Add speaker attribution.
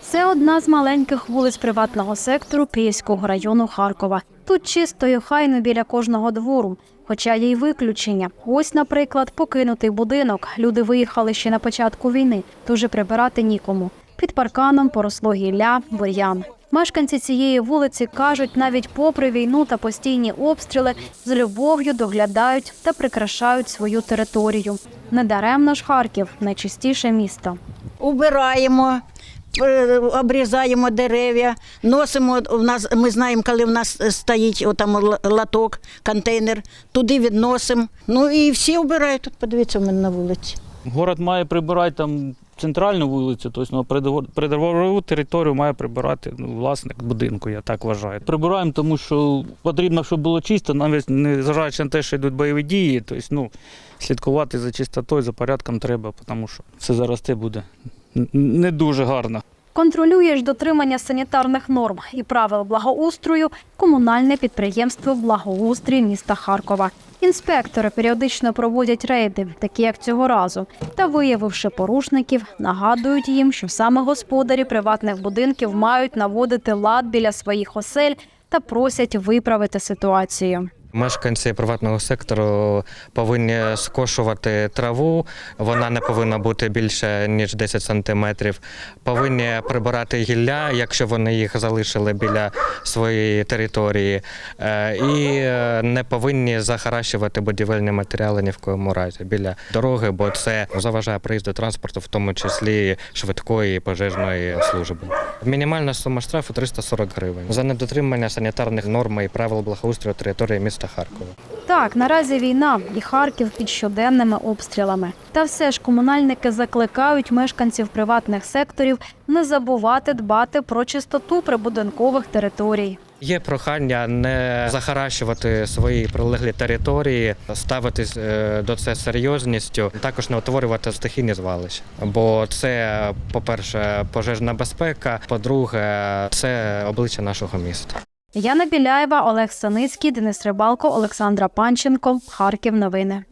Speaker 1: Це одна з маленьких вулиць приватного сектору Київського району Харкова. Тут чисто і хайно біля кожного двору. Хоча є й виключення. Ось, наприклад, покинутий будинок. Люди виїхали ще на початку війни, і прибирати нікому. Під парканом поросло гілля, бур'ян. Мешканці цієї вулиці кажуть, навіть попри війну та постійні обстріли, з любов'ю доглядають та прикрашають свою територію. Недаремно ж Харків найчистіше місто.
Speaker 2: Убираємо, е, обрізаємо дерев'я, носимо. У нас ми знаємо, коли в нас стоїть отам латок, контейнер, туди відносимо. Ну і всі обирають. Тут подивіться, у мене на вулиці.
Speaker 3: Город має прибирати там центральну вулицю, тобто ну, придворову територію має прибирати ну, власник будинку, я так вважаю. Прибираємо, тому що потрібно, щоб було чисто, навіть не зважаючи на те, що йдуть бойові дії, тобто, ну, слідкувати за чистотою, за порядком треба, тому що все заросте буде не дуже гарно.
Speaker 1: Контролює ж дотримання санітарних норм і правил благоустрою комунальне підприємство Благоустрій міста Харкова. Інспектори періодично проводять рейди, такі як цього разу, та, виявивши порушників, нагадують їм, що саме господарі приватних будинків мають наводити лад біля своїх осель та просять виправити ситуацію.
Speaker 4: Мешканці приватного сектору повинні скошувати траву. Вона не повинна бути більше ніж 10 сантиметрів. Повинні прибирати гілля, якщо вони їх залишили біля своєї території, Е, і е, не повинні захаращувати будівельні матеріали ні в коєму разі біля дороги, бо це заважає приїзду транспорту, в тому числі швидкої пожежної служби. Мінімальна сума штрафу 340 гривень за недотримання санітарних норм і правил благоустрою території міста Харкова.
Speaker 1: Так, наразі війна і Харків під щоденними обстрілами. Та все ж комунальники закликають мешканців приватних секторів не забувати дбати про чистоту прибудинкових територій.
Speaker 4: Є прохання не захаращувати свої прилеглі території, ставитись е, до це серйозністю, також не утворювати стихійні звалища. Бо це, по-перше, пожежна безпека, по-друге, це обличчя нашого міста.
Speaker 1: Яна Біляєва, Олег Саницький, Денис Рибалко, Олександра Панченко. Харків. Новини.